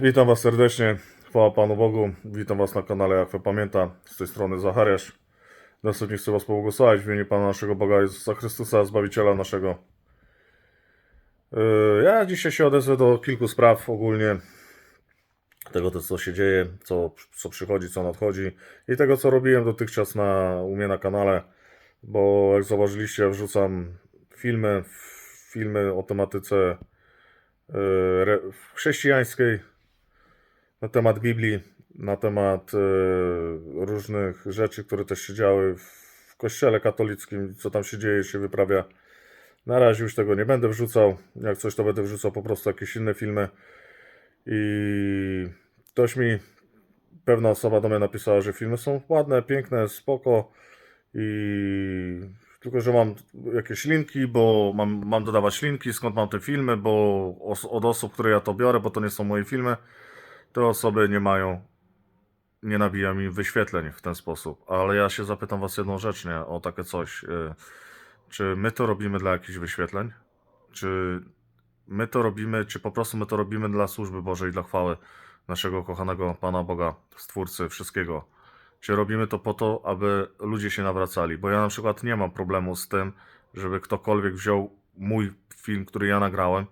Witam Was serdecznie. Chwała Panu Bogu. Witam Was na kanale Jak Wy Pamięta. Z tej strony Zachariasz. Następnie chcę Was pobłogosławić w imieniu Pana naszego Boga Jezusa Chrystusa, Zbawiciela naszego. Yy, Ja dzisiaj się odezwę do kilku spraw ogólnie. Tego, co się dzieje, co, co przychodzi, co nadchodzi i tego, co robiłem dotychczas na, u mnie na kanale, bo jak zauważyliście, wrzucam filmy, filmy o tematyce yy, chrześcijańskiej, na temat Biblii, na temat e, różnych rzeczy, które też się działy w kościele katolickim, co tam się dzieje, się wyprawia. Na razie już tego nie będę wrzucał. Jak coś, to będę wrzucał po prostu jakieś inne filmy. I ktoś mi, pewna osoba do mnie napisała, że filmy są ładne, piękne, spoko. I tylko, że mam jakieś linki, bo mam, mam dodawać linki, skąd mam te filmy, bo os- od osób, które ja to biorę, bo to nie są moje filmy, te osoby nie mają, nie nabija mi wyświetleń w ten sposób. Ale ja się zapytam Was jedną rzecz, nie, o takie coś. y, Czy my to robimy dla jakichś wyświetleń? Czy my to robimy, czy po prostu my to robimy dla służby Bożej, dla chwały naszego kochanego Pana Boga, Stwórcy wszystkiego? Czy robimy to po to, aby ludzie się nawracali? Bo ja na przykład nie mam problemu z tym, żeby ktokolwiek wziął mój film, który ja nagrałem,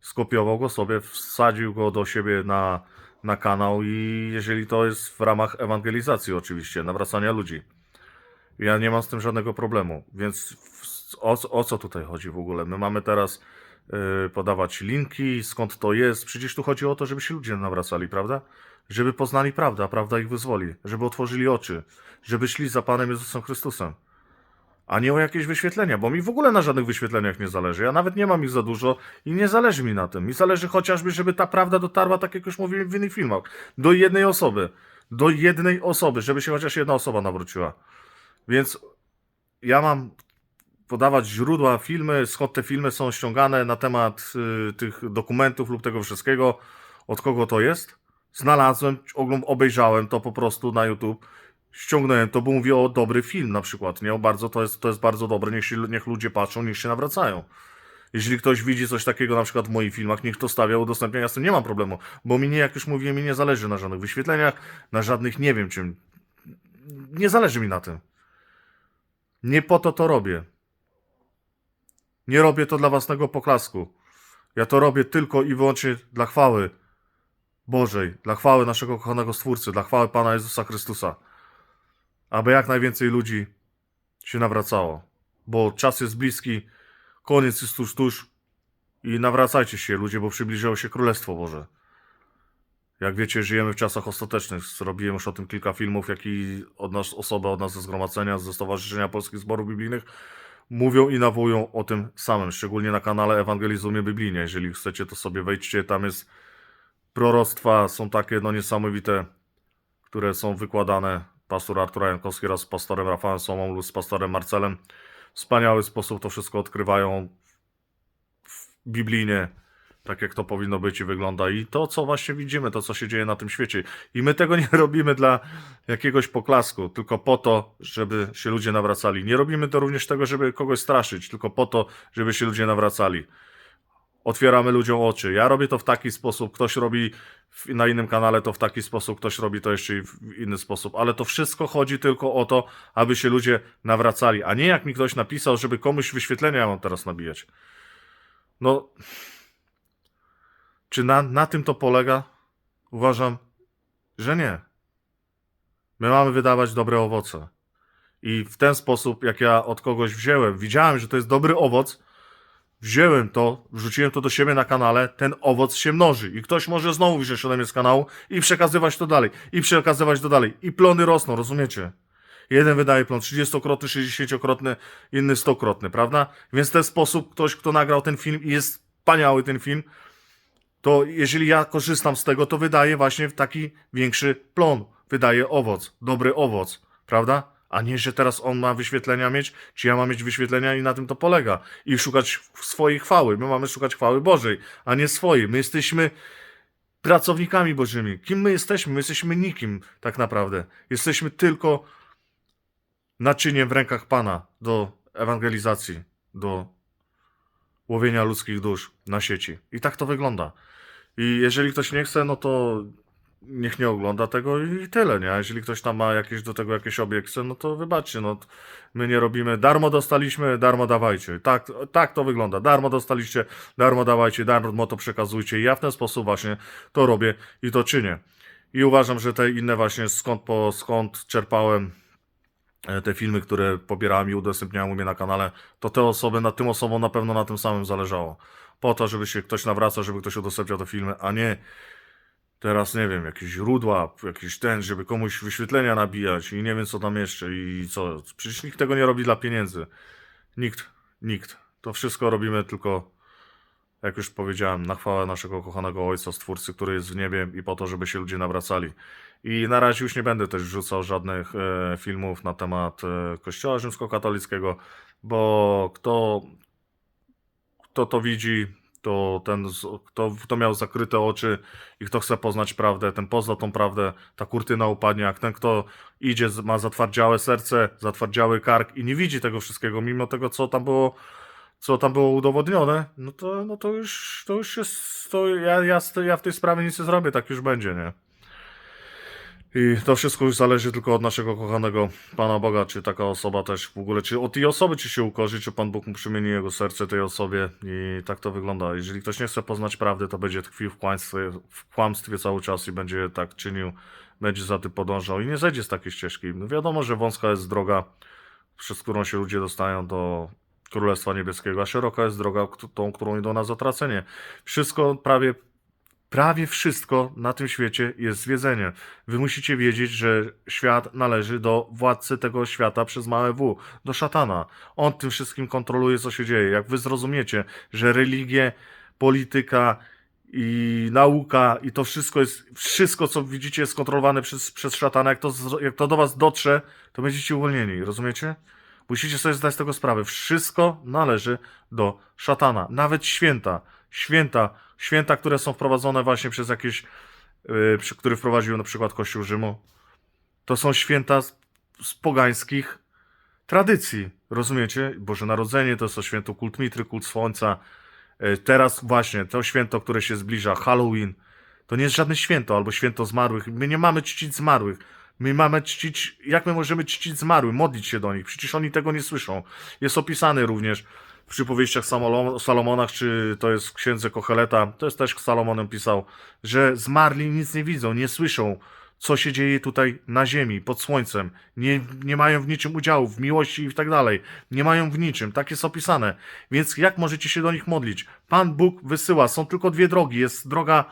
skopiował go sobie, wsadził go do siebie na, na kanał i jeżeli to jest w ramach ewangelizacji oczywiście, nawracania ludzi. Ja nie mam z tym żadnego problemu, więc o, o co tutaj chodzi w ogóle? My mamy teraz y, podawać linki, skąd to jest. Przecież tu chodzi o to, żeby się ludzie nawracali, prawda? Żeby poznali prawdę, a prawda ich wyzwoli, żeby otworzyli oczy, żeby szli za Panem Jezusem Chrystusem a nie o jakieś wyświetlenia, bo mi w ogóle na żadnych wyświetleniach nie zależy. Ja nawet nie mam ich za dużo i nie zależy mi na tym. Mi zależy chociażby, żeby ta prawda dotarła, tak jak już mówiłem w innych filmach, do jednej osoby. Do jednej osoby, żeby się chociaż jedna osoba nawróciła. Więc ja mam podawać źródła, filmy, skąd te filmy są ściągane na temat y, tych dokumentów lub tego wszystkiego, od kogo to jest. Znalazłem, obejrzałem to po prostu na YouTube ściągnąłem to, bo mówię o dobry film na przykład, nie? O bardzo, to jest, to jest bardzo dobre, niech, niech ludzie patrzą, niech się nawracają. Jeśli ktoś widzi coś takiego na przykład w moich filmach, niech to stawia, udostępnia, ja z tym nie mam problemu, bo mi nie, jak już mówiłem, mi nie zależy na żadnych wyświetleniach, na żadnych nie wiem czym. Nie zależy mi na tym. Nie po to to robię. Nie robię to dla własnego poklasku. Ja to robię tylko i wyłącznie dla chwały Bożej, dla chwały naszego kochanego Stwórcy, dla chwały Pana Jezusa Chrystusa aby jak najwięcej ludzi się nawracało. Bo czas jest bliski, koniec jest tuż, tuż i nawracajcie się ludzie, bo przybliżyło się Królestwo Boże. Jak wiecie, żyjemy w czasach ostatecznych. Zrobiłem już o tym kilka filmów, jak i od nas, osoby od nas ze zgromadzenia, ze Stowarzyszenia Polskich Zborów Biblijnych mówią i nawołują o tym samym, szczególnie na kanale Ewangelizumie Biblijnie. Jeżeli chcecie, to sobie wejdźcie, tam jest proroctwa, są takie no niesamowite, które są wykładane pastor Artur Jankowski wraz z pastorem Rafałem Somą lub z pastorem Marcelem. W wspaniały sposób to wszystko odkrywają w- biblijnie, tak jak to powinno być i wygląda. I to, co właśnie widzimy, to, co się dzieje na tym świecie. I my tego nie robimy dla jakiegoś poklasku, tylko po to, żeby się ludzie nawracali. Nie robimy to również tego, żeby kogoś straszyć, tylko po to, żeby się ludzie nawracali otwieramy ludziom oczy. Ja robię to w taki sposób, ktoś robi w, na innym kanale to w taki sposób, ktoś robi to jeszcze w inny sposób, ale to wszystko chodzi tylko o to, aby się ludzie nawracali, a nie jak mi ktoś napisał, żeby komuś wyświetlenia mam teraz nabijać. No, czy na, na tym to polega? Uważam, że nie. My mamy wydawać dobre owoce. I w ten sposób, jak ja od kogoś wziąłem, widziałem, że to jest dobry owoc, wziąłem to, wrzuciłem to do siebie na kanale, ten owoc się mnoży i ktoś może znowu wziąć ode mnie z kanału i przekazywać to dalej, i przekazywać to dalej. I plony rosną, rozumiecie? Jeden wydaje plon 30-krotny, 60-krotny, inny 100-krotny, prawda? Więc w ten sposób ktoś, kto nagrał ten film i jest wspaniały ten film, to jeżeli ja korzystam z tego, to wydaje właśnie taki większy plon, wydaje owoc, dobry owoc, prawda? A nie, że teraz on ma wyświetlenia mieć, czy ja mam mieć wyświetlenia i na tym to polega. I szukać swojej chwały. My mamy szukać chwały Bożej, a nie swojej. My jesteśmy pracownikami Bożymi. Kim my jesteśmy? My jesteśmy nikim tak naprawdę. Jesteśmy tylko naczyniem w rękach Pana do ewangelizacji, do łowienia ludzkich dusz na sieci. I tak to wygląda. I jeżeli ktoś nie chce, no to niech nie ogląda tego i tyle, nie? A jeżeli ktoś tam ma jakieś do tego jakieś obiekcje, no to wybaczcie, no my nie robimy, darmo dostaliśmy, darmo dawajcie. Tak, tak to wygląda. Darmo dostaliście, darmo dawajcie, darmo to przekazujcie. I ja w ten sposób właśnie to robię i to czynię. I uważam, że te inne właśnie skąd po skąd czerpałem e, te filmy, które pobierałem i udostępniałem u mnie na kanale, to te osoby, na tym osobom na pewno na tym samym zależało. Po to, żeby się ktoś nawracał, żeby ktoś udostępniał te filmy, a nie teraz, nie wiem, jakieś źródła, jakiś ten, żeby komuś wyświetlenia nabijać i nie wiem co tam jeszcze i co. Przecież nikt tego nie robi dla pieniędzy. Nikt, nikt. To wszystko robimy tylko, jak już powiedziałem, na chwałę naszego kochanego Ojca, Stwórcy, który jest w niebie i po to, żeby się ludzie nawracali. I na razie już nie będę też wrzucał żadnych e, filmów na temat e, Kościoła Rzymskokatolickiego, bo kto, kto to widzi, to ten, kto, kto miał zakryte oczy i kto chce poznać prawdę, ten pozna tą prawdę, ta kurtyna upadnie, jak ten, kto idzie, ma zatwardziałe serce, zatwardziały kark i nie widzi tego wszystkiego, mimo tego, co tam było, co tam było udowodnione, no to, no to już, to już jest, to ja, ja, ja w tej sprawie nic nie zrobię, tak już będzie, nie? I to wszystko już zależy tylko od naszego kochanego Pana Boga, czy taka osoba też w ogóle, czy od tej osoby, czy się ukorzy, czy Pan Bóg mu przymieni jego serce tej osobie i tak to wygląda. Jeżeli ktoś nie chce poznać prawdy, to będzie tkwił w kłamstwie, w kłamstwie cały czas i będzie tak czynił, będzie za tym podążał i nie zejdzie z takiej ścieżki. No wiadomo, że wąska jest droga, przez którą się ludzie dostają do Królestwa Niebieskiego, a szeroka jest droga, tą, którą idą na zatracenie. Wszystko prawie Prawie wszystko na tym świecie jest zwiedzenie. Wy musicie wiedzieć, że świat należy do władcy tego świata przez małe W, do szatana. On tym wszystkim kontroluje, co się dzieje. Jak wy zrozumiecie, że religie, polityka i nauka i to wszystko jest, wszystko co widzicie jest kontrolowane przez, przez szatana, jak to, jak to do was dotrze, to będziecie uwolnieni. Rozumiecie? Musicie sobie zdać z tego sprawę. Wszystko należy do szatana. Nawet święta. Święta, święta, które są wprowadzone właśnie przez jakieś, yy, który wprowadził na przykład Kościół Rzymu. To są święta z, z pogańskich tradycji. Rozumiecie? Boże Narodzenie to to święto kult Mitry, kult Słońca. Yy, Teraz właśnie to święto, które się zbliża, Halloween, to nie jest żadne święto albo święto zmarłych. My nie mamy czcić zmarłych. My mamy czcić, jak my możemy czcić zmarłych, modlić się do nich? Przecież oni tego nie słyszą. Jest opisany również przypowieściach Salomonach, czy to jest w księdze Kocheleta, to jest też Salomonem pisał, że zmarli nic nie widzą, nie słyszą, co się dzieje tutaj na ziemi, pod słońcem. Nie, nie mają w niczym udziału, w miłości i tak dalej. Nie mają w niczym. Tak jest opisane. Więc jak możecie się do nich modlić? Pan Bóg wysyła. Są tylko dwie drogi. Jest droga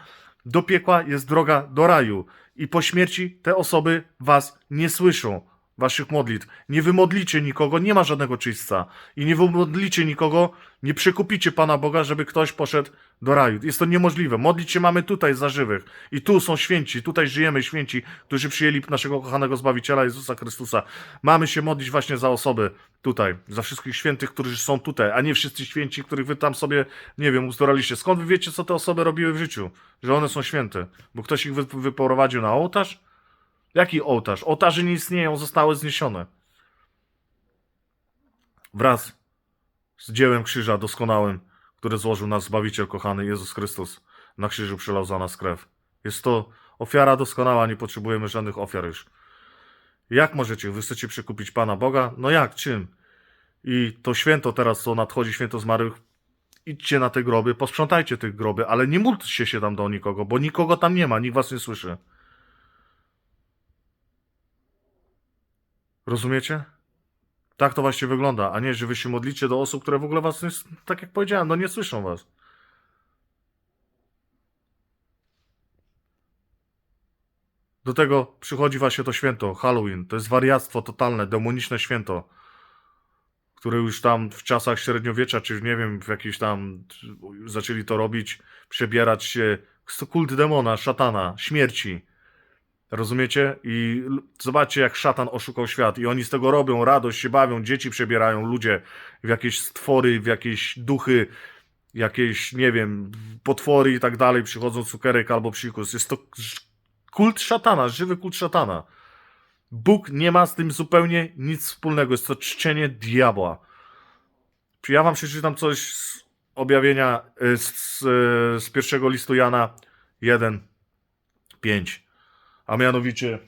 do piekła, jest droga do raju. I po śmierci te osoby was nie słyszą, waszych modlitw. Nie wymodlicie nikogo, nie ma żadnego czyśćca. I nie wymodlicie nikogo, nie przekupicie Pana Boga, żeby ktoś poszedł do raju. Jest to niemożliwe. Modlić się mamy tutaj za żywych. I tu są święci, tutaj żyjemy święci, którzy przyjęli naszego kochanego Zbawiciela Jezusa Chrystusa. Mamy się modlić właśnie za osoby tutaj, za wszystkich świętych, którzy są tutaj, a nie wszyscy święci, których wy tam sobie, nie wiem, ustoraliście. Skąd wy wiecie, co te osoby robiły w życiu? Że one są święte? Bo ktoś ich wy, wyprowadził na ołtarz? Jaki ołtarz? Ołtarze nie istnieją, zostały zniesione. Wraz z dziełem krzyża doskonałym, które złożył nas Zbawiciel kochany Jezus Chrystus. Na krzyżu przelał za nas krew. Jest to ofiara doskonała, nie potrzebujemy żadnych ofiar już. Jak możecie? Wy chcecie przekupić Pana Boga? No jak? Czym? I to święto teraz, co nadchodzi, święto zmarłych, idźcie na te groby, posprzątajcie tych groby, ale nie módlcie się tam do nikogo, bo nikogo tam nie ma, nikt was nie słyszy. Rozumiecie? Tak to właśnie wygląda, a nie, że wy się modlicie do osób, które w ogóle was, nie, tak jak powiedziałem, no nie słyszą was. Do tego przychodzi właśnie to święto, Halloween. To jest wariactwo totalne, demoniczne święto, które już tam w czasach średniowiecza, czy nie wiem, w jakiś tam zaczęli to robić, przebierać się. Kult demona, szatana, śmierci. Rozumiecie? I zobaczcie, jak szatan oszukał świat. I oni z tego robią radość, się bawią, dzieci przebierają, ludzie w jakieś stwory, w jakieś duchy, jakieś, nie wiem, potwory i tak dalej. Przychodzą cukierek albo psikus. Jest to kult szatana, żywy kult szatana. Bóg nie ma z tym zupełnie nic wspólnego. Jest to czczenie diabła. Ja wam przeczytam coś z objawienia, y, z, z, z pierwszego listu Jana, 1, 5. A mianowicie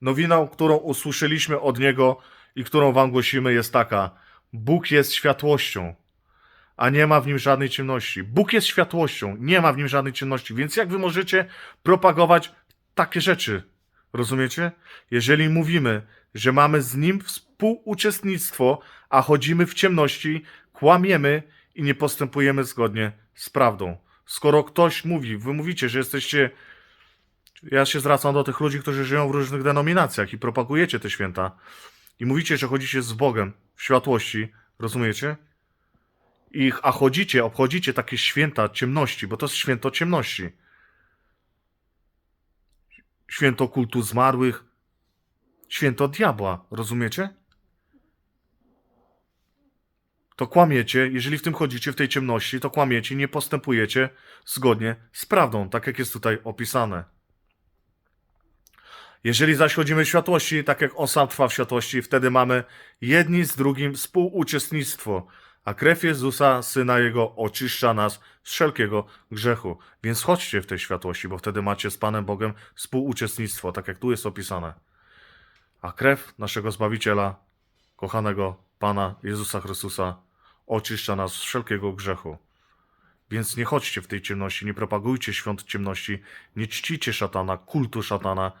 nowiną, którą usłyszeliśmy od Niego i którą Wam głosimy jest taka. Bóg jest światłością, a nie ma w nim żadnej ciemności. Bóg jest światłością, nie ma w nim żadnej ciemności. Więc jak Wy możecie propagować takie rzeczy? Rozumiecie? Jeżeli mówimy, że mamy z Nim współuczestnictwo, a chodzimy w ciemności, kłamiemy i nie postępujemy zgodnie z prawdą. Skoro ktoś mówi, wy mówicie, że jesteście. Ja się zwracam do tych ludzi, którzy żyją w różnych denominacjach i propagujecie te święta. I mówicie, że chodzicie z Bogiem w światłości, rozumiecie? I, a chodzicie, obchodzicie takie święta ciemności, bo to jest święto ciemności. Święto kultu zmarłych, święto diabła, rozumiecie? to kłamiecie, jeżeli w tym chodzicie, w tej ciemności, to kłamiecie, nie postępujecie zgodnie z prawdą, tak jak jest tutaj opisane. Jeżeli zaś chodzimy w światłości, tak jak on sam trwa w światłości, wtedy mamy jedni z drugim współuczestnictwo, a krew Jezusa, Syna Jego, oczyszcza nas z wszelkiego grzechu. Więc chodźcie w tej światłości, bo wtedy macie z Panem Bogiem współuczestnictwo, tak jak tu jest opisane. A krew naszego Zbawiciela, kochanego Pana Jezusa Chrystusa oczyszcza nas z wszelkiego grzechu. Więc nie chodźcie w tej ciemności, nie propagujcie świąt ciemności, nie czcicie szatana, kultu szatana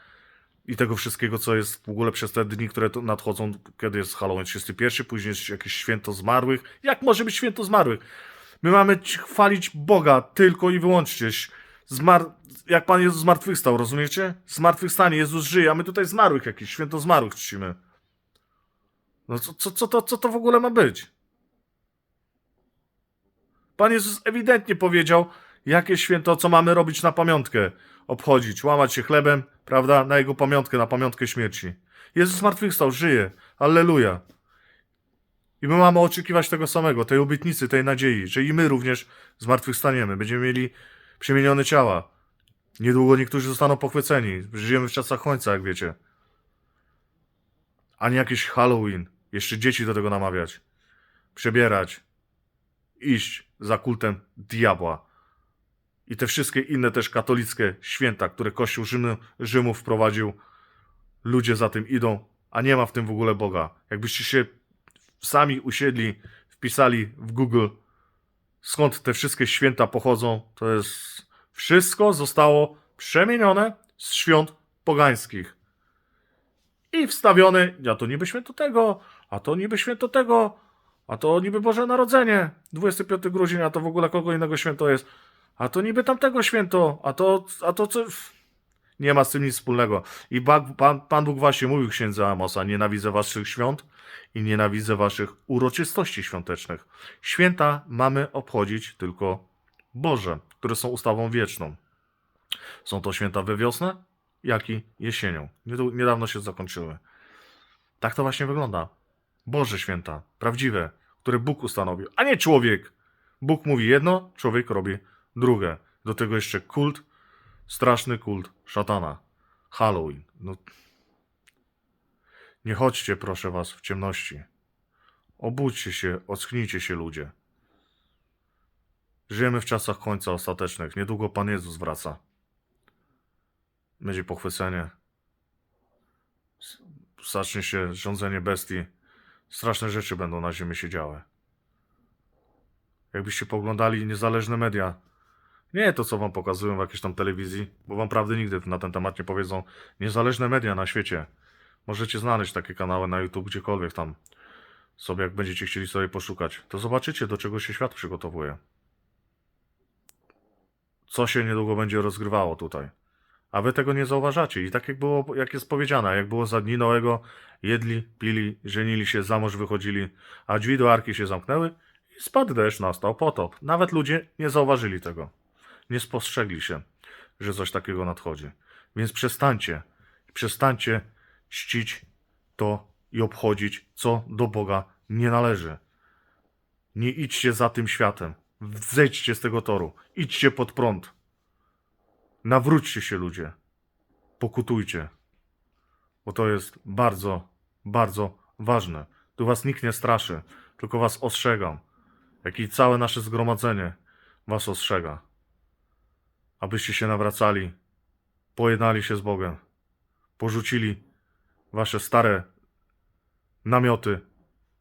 i tego wszystkiego, co jest w ogóle przez te dni, które nadchodzą, kiedy jest Halloween 31, później jest jakieś święto zmarłych. Jak może być święto zmarłych? My mamy chwalić Boga tylko i wyłącznie. Zmar... Jak Pan Jezus zmartwychwstał, rozumiecie? Zmartwychwstanie, Jezus żyje, a my tutaj zmarłych jakieś, święto zmarłych czcimy. No co, co, co, to, co to w ogóle ma być? Pan Jezus ewidentnie powiedział, jakie święto, co mamy robić na pamiątkę. Obchodzić, łamać się chlebem, prawda, na jego pamiątkę, na pamiątkę śmierci. Jezus zmartwychwstał, żyje. Alleluja. I my mamy oczekiwać tego samego, tej obietnicy, tej nadziei, że i my również zmartwychwstaniemy. Będziemy mieli przemienione ciała. Niedługo niektórzy zostaną pochwyceni. Żyjemy w czasach końca, jak wiecie a nie jakiś Halloween. Jeszcze dzieci do tego namawiać. Przebierać. Iść za kultem diabła. I te wszystkie inne też katolickie święta, które Kościół Rzymu, Rzymu wprowadził. Ludzie za tym idą, a nie ma w tym w ogóle Boga. Jakbyście się sami usiedli, wpisali w Google, skąd te wszystkie święta pochodzą, to jest wszystko zostało przemienione z świąt pogańskich i wstawiony, a to niby święto tego, a to niby święto tego, a to niby Boże Narodzenie, 25 grudnia, a to w ogóle kogo innego święto jest, a to niby tamtego święto, a to, a to co... Nie ma z tym nic wspólnego. I Pan, Pan Bóg właśnie mówił księdze Amosa, nienawidzę waszych świąt i nienawidzę waszych uroczystości świątecznych. Święta mamy obchodzić tylko Boże, które są ustawą wieczną. Są to święta we wiosnę, jak i jesienią. Niedawno się zakończyły. Tak to właśnie wygląda. Boże święta, prawdziwe, które Bóg ustanowił, a nie człowiek. Bóg mówi jedno, człowiek robi drugie. Do tego jeszcze kult, straszny kult szatana. Halloween. No. Nie chodźcie, proszę was, w ciemności. Obudźcie się, ocknijcie się, ludzie. Żyjemy w czasach końca ostatecznych. Niedługo Pan Jezus wraca. Będzie pochwycenie. Zacznie się rządzenie bestii. Straszne rzeczy będą na ziemi się działy. Jakbyście poglądali niezależne media. Nie to, co wam pokazują w jakiejś tam telewizji, bo wam prawdy nigdy na ten temat nie powiedzą. Niezależne media na świecie. Możecie znaleźć takie kanały na YouTube, gdziekolwiek tam. Sobie, jak będziecie chcieli sobie poszukać, to zobaczycie, do czego się świat przygotowuje. Co się niedługo będzie rozgrywało tutaj. A wy tego nie zauważacie. I tak jak było, jak jest powiedziane, jak było za dni Noego, jedli, pili, żenili się, za mąż wychodzili, a drzwi do arki się zamknęły i spadł deszcz, nastał potop. Nawet ludzie nie zauważyli tego. Nie spostrzegli się, że coś takiego nadchodzi. Więc przestańcie, przestańcie czcić to i obchodzić, co do Boga nie należy. Nie idźcie za tym światem. Zejdźcie z tego toru. Idźcie pod prąd. Nawróćcie się, ludzie. Pokutujcie. Bo to jest bardzo, bardzo ważne. Tu was nikt nie straszy, tylko was ostrzegam. Jak i całe nasze zgromadzenie was ostrzega. Abyście się nawracali, pojednali się z Bogiem, porzucili wasze stare namioty,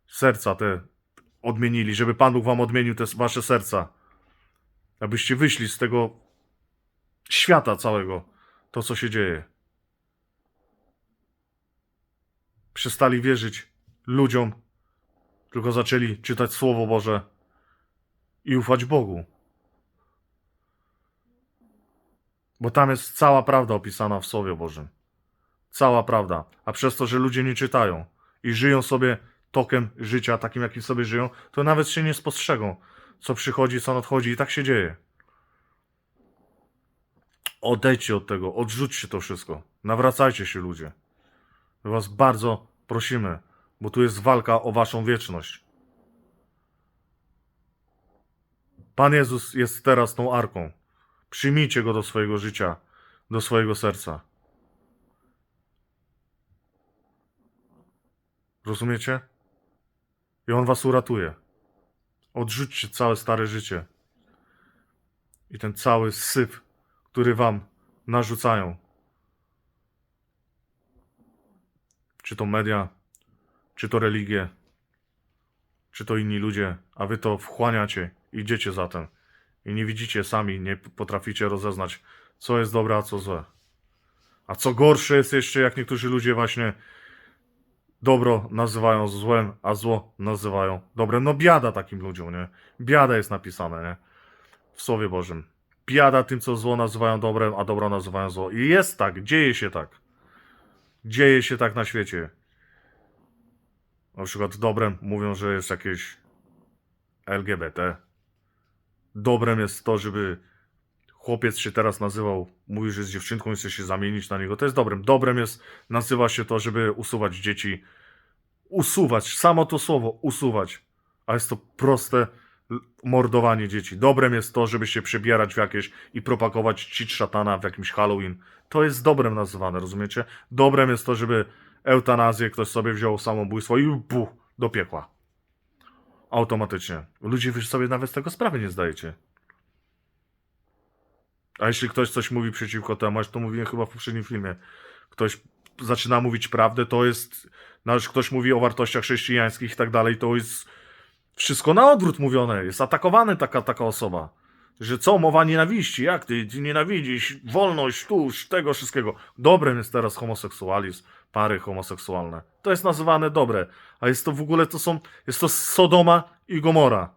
serca te odmienili, żeby Pan Bóg wam odmienił te wasze serca, abyście wyszli z tego świata całego, to co się dzieje. Przestali wierzyć ludziom, tylko zaczęli czytać Słowo Boże i ufać Bogu. Bo tam jest cała prawda opisana w Słowie Bożym. Cała prawda. A przez to, że ludzie nie czytają i żyją sobie tokiem życia, takim jakim sobie żyją, to nawet się nie spostrzegą, co przychodzi, co nadchodzi i tak się dzieje. Odejdźcie od tego, odrzućcie to wszystko. Nawracajcie się ludzie. My was bardzo prosimy, bo tu jest walka o waszą wieczność. Pan Jezus jest teraz tą arką. Przyjmijcie go do swojego życia, do swojego serca. Rozumiecie? I on was uratuje. Odrzućcie całe stare życie i ten cały syf, który wam narzucają. Czy to media, czy to religie, czy to inni ludzie, a wy to wchłaniacie, idziecie za tym i nie widzicie sami, nie potraficie rozeznać, co jest dobre, a co złe. A co gorsze jest jeszcze, jak niektórzy ludzie właśnie dobro nazywają złem, a zło nazywają dobrem. No biada takim ludziom, nie? Biada jest napisane, nie? W Słowie Bożym. Biada tym, co zło nazywają dobrem, a dobro nazywają zło. I jest tak, dzieje się tak. Dzieje się tak na świecie. Na przykład dobrem mówią, że jest jakieś LGBT. Dobrem jest to, żeby chłopiec się teraz nazywał, mówi, że jest dziewczynką i chce się zamienić na niego. To jest dobrem. Dobrem jest, nazywa się to, żeby usuwać dzieci. Usuwać, samo to słowo, usuwać. A jest to proste mordowanie dzieci. Dobrem jest to, żeby się przebierać w jakieś i propagować cicz szatana w jakimś Halloween. To jest dobrem nazywane, rozumiecie? Dobrem jest to, żeby eutanazję ktoś sobie wziął samobójstwo i buch, do piekła. Automatycznie. Ludzie wy sobie nawet z tego sprawy nie zdajecie. A jeśli ktoś coś mówi przeciwko temu, to mówiłem chyba w poprzednim filmie, ktoś zaczyna mówić prawdę, to jest, nawet ktoś mówi o wartościach chrześcijańskich i tak dalej, to jest wszystko na odwrót mówione, jest atakowany taka, taka osoba. Że co, mowa nienawiści, jak ty, ty nienawidzisz, wolność, tuż, tego wszystkiego. Dobrem jest teraz homoseksualizm, pary homoseksualne. To jest nazywane dobre, a jest to w ogóle, to są, jest to Sodoma i Gomora.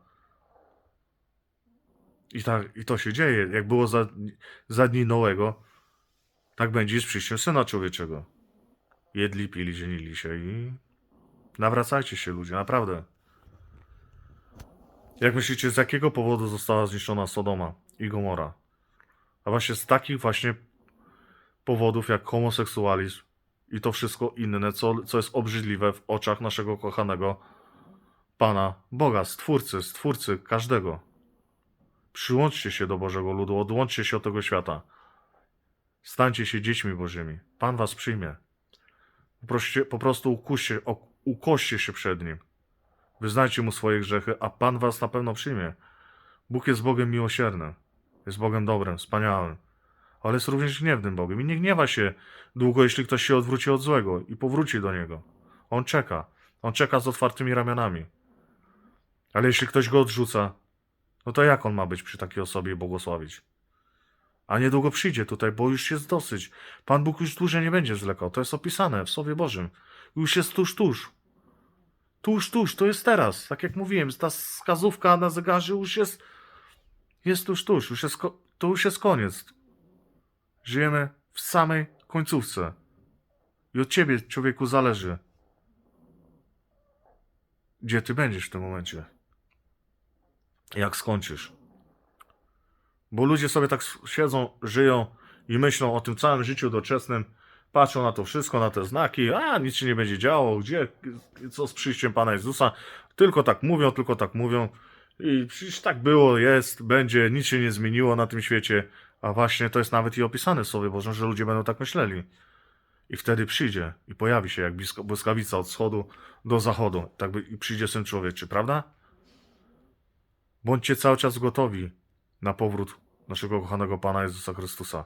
I, tak, I to się dzieje. Jak było za, za dni Noego, tak będzie z przyjściem Syna Człowieczego. Jedli, pili, zienili się i nawracajcie się ludzie, naprawdę. Jak myślicie, z jakiego powodu została zniszczona Sodoma i Gomora? A właśnie z takich właśnie powodów jak homoseksualizm i to wszystko inne, co, co jest obrzydliwe w oczach naszego kochanego Pana Boga, Stwórcy, Stwórcy każdego. Przyłączcie się do Bożego ludu, odłączcie się od tego świata. Stańcie się dziećmi Bożymi. Pan was przyjmie. Poproście, po prostu ukuście, ukoście się przed Nim. Wyznajcie Mu swoje grzechy, a Pan was na pewno przyjmie. Bóg jest Bogiem miłosiernym. Jest Bogiem dobrym, wspaniałym. Ale jest również gniewnym Bogiem. I nie gniewa się długo, jeśli ktoś się odwróci od złego i powróci do Niego. On czeka. On czeka z otwartymi ramionami. Ale jeśli ktoś go odrzuca, no to jak on ma być przy takiej osobie i błogosławić? A niedługo przyjdzie tutaj, bo już jest dosyć. Pan Bóg już dłużej nie będzie zwlekał. To jest opisane w Słowie Bożym. Już jest tuż, tuż. Tuż, tuż, to jest teraz. Tak jak mówiłem, ta wskazówka na zegarze już jest, jest tuż, tuż. Już jest, to już jest koniec. Żyjemy w samej końcówce. I od ciebie, człowieku, zależy, gdzie ty będziesz w tym momencie. Jak skończysz. Bo ludzie sobie tak siedzą, żyją i myślą o tym całym życiu doczesnym, patrzą na to wszystko, na te znaki, a nic się nie będzie działo, gdzie, co z przyjściem Pana Jezusa, tylko tak mówią, tylko tak mówią i przecież tak było, jest, będzie, nic się nie zmieniło na tym świecie, a właśnie to jest nawet i opisane w Słowie Bożym, że ludzie będą tak myśleli. I wtedy przyjdzie i pojawi się jak błyskawica od wschodu do zachodu, tak by i przyjdzie Syn Człowieczy, prawda? Bądźcie cały czas gotowi na powrót naszego kochanego Pana Jezusa Chrystusa.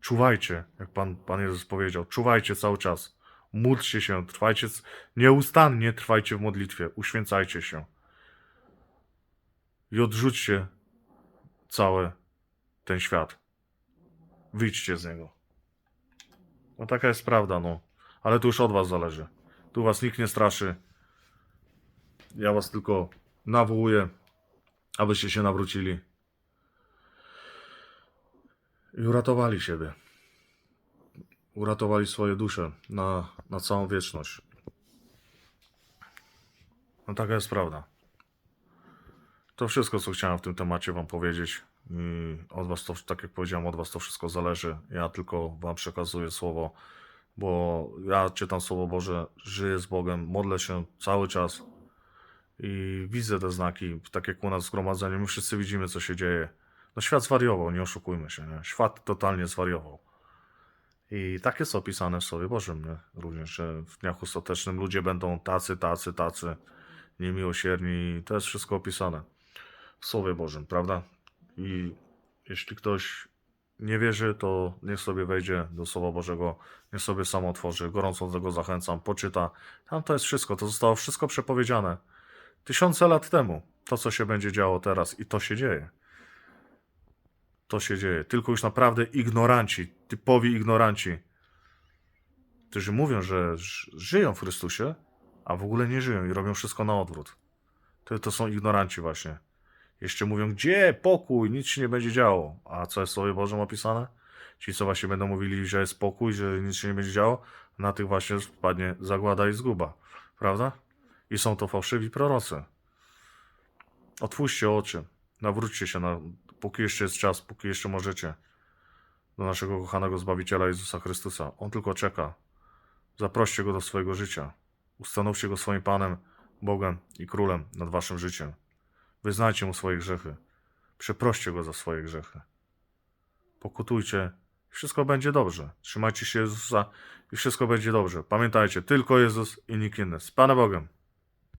Czuwajcie, jak Pan, Pan Jezus powiedział, czuwajcie cały czas. Módlcie się, trwajcie, nieustannie trwajcie w modlitwie, uświęcajcie się. I odrzućcie cały ten świat. Wyjdźcie z niego. No taka jest prawda, no. Ale to już od was zależy. Tu was nikt nie straszy. Ja was tylko nawołuję, abyście się nawrócili. I uratowali siebie. Uratowali swoje dusze na, na całą wieczność. No taka jest prawda. To wszystko, co chciałem w tym temacie Wam powiedzieć. I od Was to, tak jak powiedziałem, od Was to wszystko zależy. Ja tylko Wam przekazuję słowo, bo ja czytam Słowo Boże, żyję z Bogiem, modlę się cały czas i widzę te znaki, tak jak u nas w zgromadzeniu. My wszyscy widzimy, co się dzieje. No świat zwariował, nie oszukujmy się. Nie? Świat totalnie zwariował. I tak jest opisane w Słowie Bożym, nie? również, że w dniach ostatecznym ludzie będą tacy, tacy, tacy, niemiłosierni. To jest wszystko opisane w Słowie Bożym, prawda? I jeśli ktoś nie wierzy, to niech sobie wejdzie do Słowa Bożego, niech sobie sam otworzy. Gorąco do tego zachęcam, poczyta. Tam to jest wszystko, to zostało wszystko przepowiedziane. Tysiące lat temu. To, co się będzie działo teraz i to się dzieje. To się dzieje. Tylko już naprawdę ignoranci, typowi ignoranci, którzy mówią, że żyją w Chrystusie, a w ogóle nie żyją i robią wszystko na odwrót. To, to są ignoranci właśnie. Jeszcze mówią, gdzie pokój, nic się nie będzie działo. A co jest w Słowie Bożym opisane? Ci, co właśnie będą mówili, że jest pokój, że nic się nie będzie działo, na tych właśnie spadnie zagłada i zguba. Prawda? I są to fałszywi prorocy. Otwórzcie oczy, nawróćcie się, na, póki jeszcze jest czas, póki jeszcze możecie, do naszego kochanego Zbawiciela Jezusa Chrystusa. On tylko czeka. Zaproście Go do swojego życia. Ustanówcie Go swoim Panem, Bogiem i Królem nad Waszym życiem. Wyznajcie Mu swoje grzechy. Przeproście Go za swoje grzechy. Pokutujcie. Wszystko będzie dobrze. Trzymajcie się Jezusa i wszystko będzie dobrze. Pamiętajcie, tylko Jezus i nikt inny. Z Panem Bogiem.